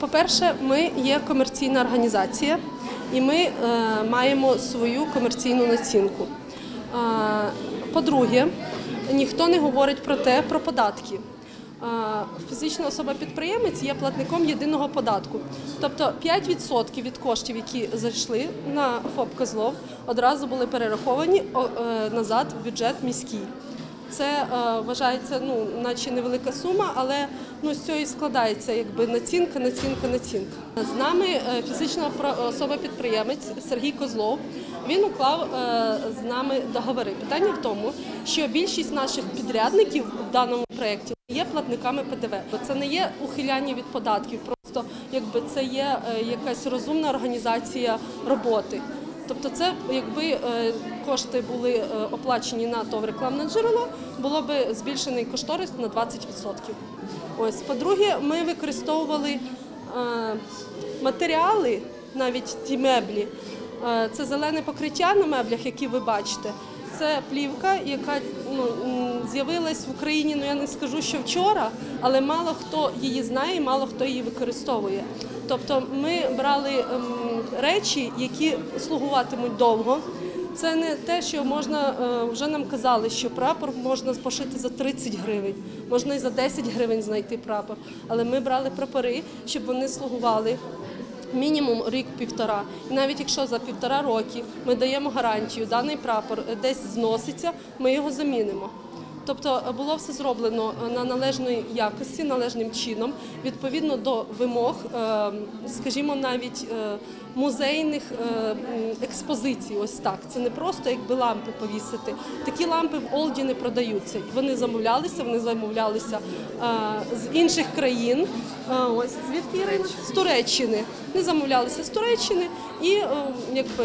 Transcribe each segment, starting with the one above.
По-перше, ми є комерційна організація і ми е, маємо свою комерційну націнку. Е, По-друге, ніхто не говорить про те, про податки. Е, Фізична особа-підприємець є платником єдиного податку. Тобто 5% від коштів, які зайшли на ФОП Козлов, одразу були перераховані назад в бюджет міський. Це е, вважається ну, наче невелика сума, але ну, з цього і складається якби націнка, націнка, націнка. З нами е, фізична особа-підприємець Сергій Козлов. Він уклав е, з нами договори. Питання в тому, що більшість наших підрядників в даному проєкті є платниками ПДВ. Бо це не є ухиляння від податків, просто якби це є якась розумна організація роботи. Тобто, це якби е, кошти були е, оплачені на ТОВ рекламне джерело, було би збільшений кошторис на 20%. Ось, по-друге, ми використовували е, матеріали, навіть ті меблі. Це зелене покриття на меблях, які ви бачите. Це плівка, яка ну, з'явилась в Україні. Ну я не скажу, що вчора, але мало хто її знає, мало хто її використовує. Тобто ми брали ем, речі, які слугуватимуть довго. Це не те, що можна е, вже нам казали, що прапор можна пошити за 30 гривень, можна і за 10 гривень знайти прапор. Але ми брали прапори, щоб вони слугували мінімум рік-півтора. І навіть якщо за півтора роки ми даємо гарантію, даний прапор десь зноситься, ми його замінимо. Тобто е, було все зроблено е, на належної якості, належним чином, відповідно до вимог, е, скажімо, навіть е, музейних експозицій. Ось так. Це не просто якби лампи повісити. Такі лампи в Олді не продаються. Вони замовлялися, вони замовлялися з інших країн. Ось звідки з Туреччини. Вони замовлялися з Туреччини і е, якби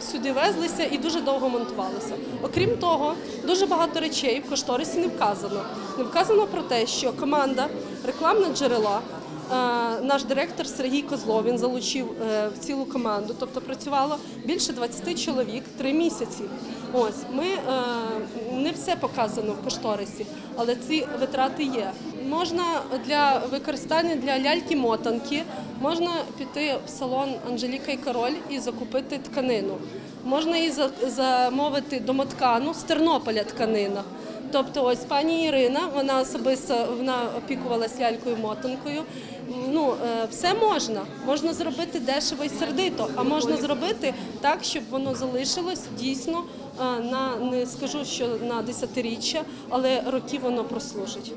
сюди везлися і дуже довго монтувалися. Окрім того, дуже багато речей в кошторисі не вказано. Не вказано про те, що команда рекламне джерела. е, Наш директор Сергій Козловін залучив е, в цілу команду, тобто працювало більше 20 чоловік три місяці. Ось ми е, все показано в кошторисі, але ці витрати є. Можна для використання для ляльки-мотанки можна піти в салон Анжеліка і Король і закупити тканину. Можна і за- замовити домоткану з Тернополя тканина. Тобто, ось пані Ірина, вона особисто вона опікувалася лялькою мотанкою. Ну е, все можна. Можна зробити дешево і сердито, а можна зробити так, щоб воно залишилось дійсно е, на не скажу, що на десятиріччя, але роки воно прослужить.